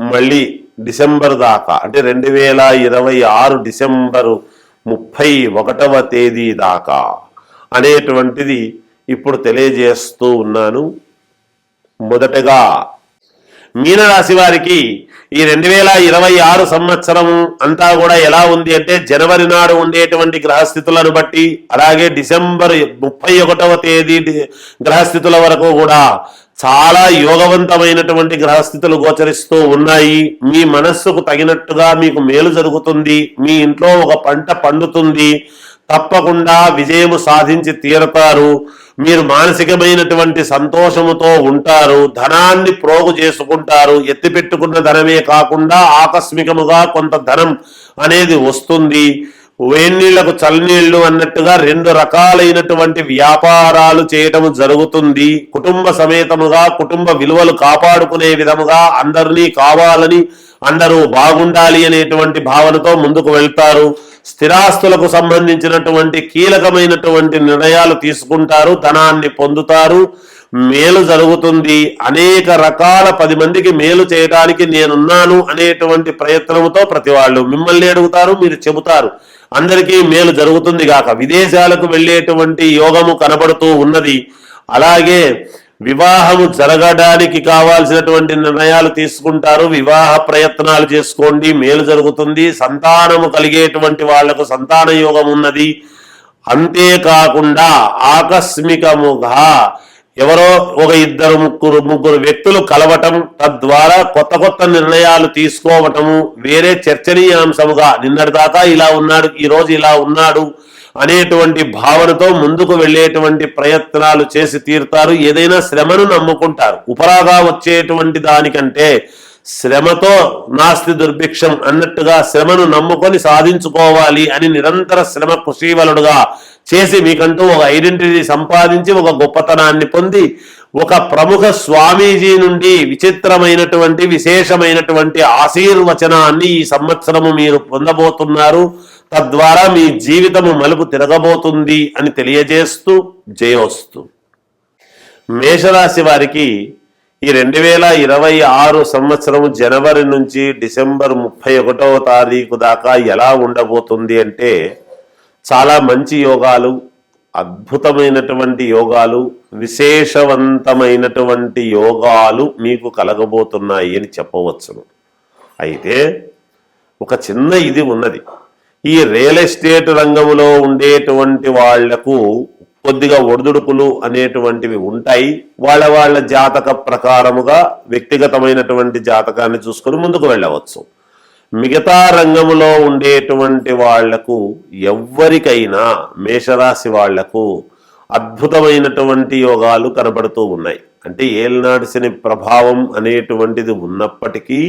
మళ్ళీ డిసెంబర్ దాకా అంటే రెండు వేల ఇరవై ఆరు డిసెంబరు ముప్పై ఒకటవ తేదీ దాకా అనేటువంటిది ఇప్పుడు తెలియజేస్తూ ఉన్నాను. మొదటగా మీనరాశి వారికి ఈ రెండు వేల ఇరవై ఆరు సంవత్సరం అంతా కూడా ఎలా ఉంది అంటే జనవరి నాడు ఉండేటువంటి గ్రహస్థితులను బట్టి అలాగే డిసెంబర్ ముప్పై ఒకటవ తేదీ గ్రహస్థితుల వరకు కూడా చాలా యోగవంతమైనటువంటి గ్రహస్థితులు గోచరిస్తూ ఉన్నాయి. మీ మనస్సుకు తగినట్టుగా మీకు మేలు జరుగుతుంది. మీ ఇంట్లో ఒక పంట పండుతుంది. తప్పకుండా విజయము సాధించి తీరతారు. మీరు మానసికమైనటువంటి సంతోషముతో ఉంటారు ధనాన్ని ప్రోగు చేసుకుంటారు ఎత్తిపెట్టుకున్న ధనమే కాకుండా ఆకస్మికముగా కొంత ధనం అనేది వస్తుంది. వేణీళ్ళకు చల్లనీళ్ళు అన్నట్టుగా రెండు రకాలైనటువంటి వ్యాపారాలు చేయటం జరుగుతుంది. కుటుంబ సమేతముగా కుటుంబ విలువలు కాపాడుకునే విధముగా అందరినీ కావాలని అందరూ బాగుండాలి అనేటువంటి భావనతో ముందుకు వెళ్తారు. స్థిరాస్తులకు సంబంధించినటువంటి కీలకమైనటువంటి నిర్ణయాలు తీసుకుంటారు ధనాన్ని పొందుతారు మేలు జరుగుతుంది. అనేక రకాల పది మందికి మేలు చేయడానికి నేనున్నాను అనేటువంటి ప్రయత్నముతో ప్రతి వాళ్ళు మిమ్మల్ని అడుగుతారు మీరు చెబుతారు. అందరికీ మేలు జరుగుతుంది గాక. విదేశాలకు వెళ్ళేటువంటి యోగము కనబడుతూ ఉన్నది. అలాగే వివాహము జరగడానికి కావాల్సినటువంటి నిర్ణయాలు తీసుకుంటారు. వివాహ ప్రయత్నాలు చేసుకోండి. మేలు జరుగుతుంది. సంతానము కలిగేటువంటి వాళ్ళకు సంతాన యోగం ఉన్నది. అంతేకాకుండా ఆకస్మికముగా ఎవరో ఒక ఇద్దరు ముగ్గురు ముగ్గురు వ్యక్తులు కలవటం తద్వారా కొత్త కొత్త నిర్ణయాలు తీసుకోవటము వేరే చర్చనీయాంశముగా నిన్నటిదాకా ఇలా ఉన్నాడు ఈరోజు ఇలా ఉన్నాడు అనేటువంటి భావనతో ముందుకు వెళ్ళేటువంటి ప్రయత్నాలు చేసి తీరుతారు. ఏదైనా శ్రమను నమ్ముకుంటారు. ఉపరాగా వచ్చేటువంటి దానికంటే శ్రమతో నాస్తి దుర్భిక్షం అన్నట్టుగా శ్రమను నమ్ముకొని సాధించుకోవాలి అని నిరంతర శ్రమ కృషీవలుడుగా చేసి మీకంటూ ఒక ఐడెంటిటీ సంపాదించి ఒక గొప్పతనాన్ని పొంది ఒక ప్రముఖ స్వామీజీ నుండి విచిత్రమైనటువంటి విశేషమైనటువంటి ఆశీర్వచనాన్ని ఈ సంవత్సరము మీరు పొందబోతున్నారు. తద్వారా మీ జీవితము మలుపు తిరగబోతుంది అని తెలియజేస్తూ జయోస్తు. మేషరాశి వారికి ఈ రెండు వేల ఇరవై ఆరు సంవత్సరం జనవరి నుంచి డిసెంబర్ ముప్పై ఒకటవ తారీఖు దాకా ఎలా ఉండబోతుంది అంటే చాలా మంచి యోగాలు అద్భుతమైనటువంటి యోగాలు విశేషవంతమైనటువంటి యోగాలు మీకు కలగబోతున్నాయి అని చెప్పవచ్చును. అయితే ఒక చిన్న ఇది ఉన్నది. ఈ రియల్ ఎస్టేట్ రంగంలో ఉండేటువంటి వాళ్ళకు కొద్దిగా ఒడిదుడుకులు అనేటువంటివి ఉంటాయి. వాళ్ళ వాళ్ళ జాతక ప్రకారముగా వ్యక్తిగతమైనటువంటి జాతకాన్ని చూసుకొని ముందుకు వెళ్ళవచ్చు. మిగతా రంగములో ఉండేటువంటి వాళ్ళకు ఎవ్వరికైనా మేషరాశి వాళ్ళకు అద్భుతమైనటువంటి యోగాలు కనబడుతూ ఉన్నాయి. అంటే ఏలినాడు శని ప్రభావం అనేటువంటిది ఉన్నప్పటికీ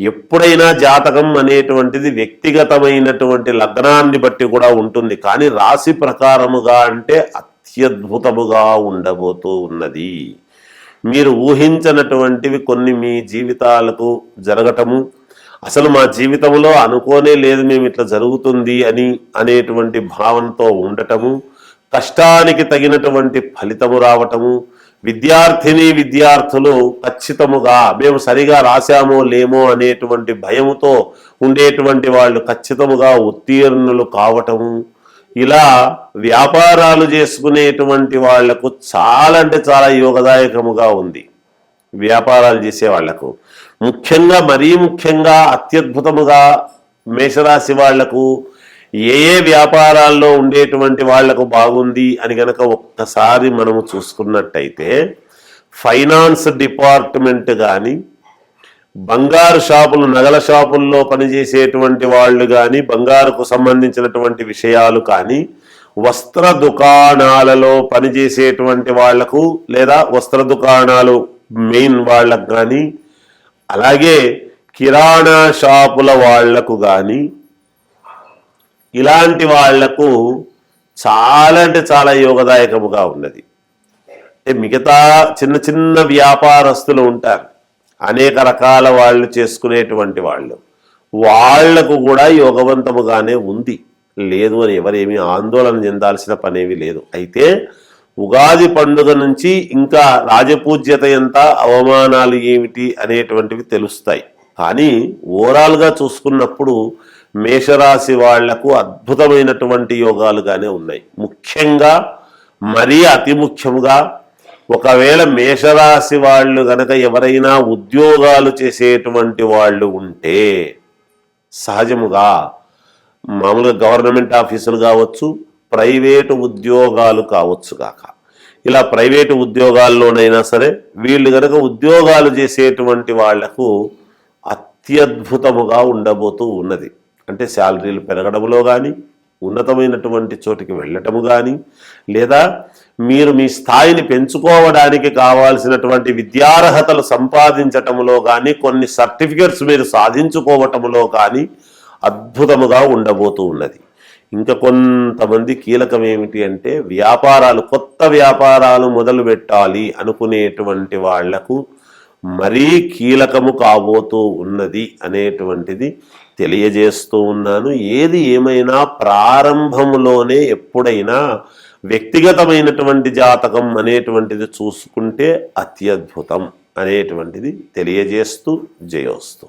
ఎప్పుడైనా జాతకం అనేటువంటిది వ్యక్తిగతమైనటువంటి లగ్నాన్ని బట్టి కూడా ఉంటుంది. కానీ రాశి ప్రకారముగా అంటే అత్యద్భుతముగా ఉండబోతూ ఉన్నది. మీరు ఊహించనటువంటివి కొన్ని మీ జీవితాలకు జరగటము అసలు మా జీవితంలో అనుకోనే లేదు మేము ఇట్లా జరుగుతుంది అని అనేటువంటి భావనతో ఉండటము కష్టానికి తగినటువంటి ఫలితము రావటము విద్యార్థిని విద్యార్థులు ఖచ్చితముగా మేము సరిగా రాశామో లేమో అనేటువంటి భయముతో ఉండేటువంటి వాళ్ళు ఖచ్చితముగా ఉత్తీర్ణులు కావటము ఇలా వ్యాపారాలు చేసుకునేటువంటి వాళ్ళకు చాలా అంటే చాలా యోగదాయకముగా ఉంది వ్యాపారాలు చేసే వాళ్ళకు. ముఖ్యంగా మరీ ముఖ్యంగా అత్యద్భుతముగా మేషరాశి వాళ్ళకు ఏ ఏ వ్యాపారాల్లో ఉండేటువంటి వాళ్ళకు బాగుంది అని గనక ఒక్కసారి మనము చూసుకున్నట్టయితే ఫైనాన్స్ డిపార్ట్మెంట్ కానీ బంగారు షాపులు నగల షాపుల్లో పనిచేసేటువంటి వాళ్ళు కానీ బంగారుకు సంబంధించినటువంటి విషయాలు కానీ వస్త్ర దుకాణాలలో పనిచేసేటువంటి వాళ్ళకు లేదా వస్త్ర దుకాణాలు మెయిన్ వాళ్ళకు కానీ అలాగే కిరాణా షాపుల వాళ్ళకు కానీ ఇలాంటి వాళ్ళకు చాలా అంటే చాలా యోగదాయకముగా ఉన్నది. అంటే మిగతా చిన్న చిన్న వ్యాపారస్తులు ఉంటారు. అనేక రకాల వాళ్ళు చేసుకునేటువంటి వాళ్ళు. వాళ్ళకు కూడా యోగవంతముగానే ఉంది. లేదు అని ఎవరేమీ ఆందోళన చెందాల్సిన పనేవి లేదు. అయితే ఉగాది పండుగ నుంచి ఇంకా రాజపూజ్యత ఎంత అవమానాలు ఏమిటి అనేటువంటివి తెలుస్తాయి. కానీ ఓవరాల్గా చూసుకున్నప్పుడు మేషరాశి వాళ్ళకు అద్భుతమైనటువంటి యోగాలుగానే ఉన్నాయి. ముఖ్యంగా మరీ అతి ముఖ్యంగా ఒకవేళ మేషరాశి వాళ్ళు గనక ఎవరైనా ఉద్యోగాలు చేసేటువంటి వాళ్ళు ఉంటే సహజముగా మామూలుగా గవర్నమెంట్ ఆఫీసులు కావచ్చు ప్రైవేటు ఉద్యోగాలు కావచ్చు కాక ఇలా ప్రైవేటు ఉద్యోగాల్లోనైనా సరే వీళ్ళు కనుక ఉద్యోగాలు చేసేటువంటి వాళ్ళకు అత్యద్భుతముగా ఉండబోతూ ఉన్నది. అంటే శాలరీలు పెరగడంలో కానీ ఉన్నతమైనటువంటి చోటికి వెళ్ళటము కానీ లేదా మీరు మీ స్థాయిని పెంచుకోవడానికి కావాల్సినటువంటి విద్యార్హతలు సంపాదించటంలో కానీ కొన్ని సర్టిఫికెట్స్ మీరు సాధించుకోవటంలో కానీ అద్భుతముగా ఉండబోతూ ఉన్నది. ఇంకా కొంతమంది కీలకం ఏమిటి అంటే వ్యాపారాలు కొత్త వ్యాపారాలు మొదలు పెట్టాలి అనుకునేటువంటి వాళ్ళకు మరీ కీలకము కాబోతూ ఉన్నది అనేటువంటిది తెలియజేస్తూ ఉన్నాను. ఏది ఏమైనా ప్రారంభంలోనే ఎప్పుడైనా వ్యక్తిగతమైనటువంటి జాతకం అనేటువంటిది చూసుకుంటే అత్యద్భుతం అనేటువంటిది తెలియజేస్తూ జయోస్తు.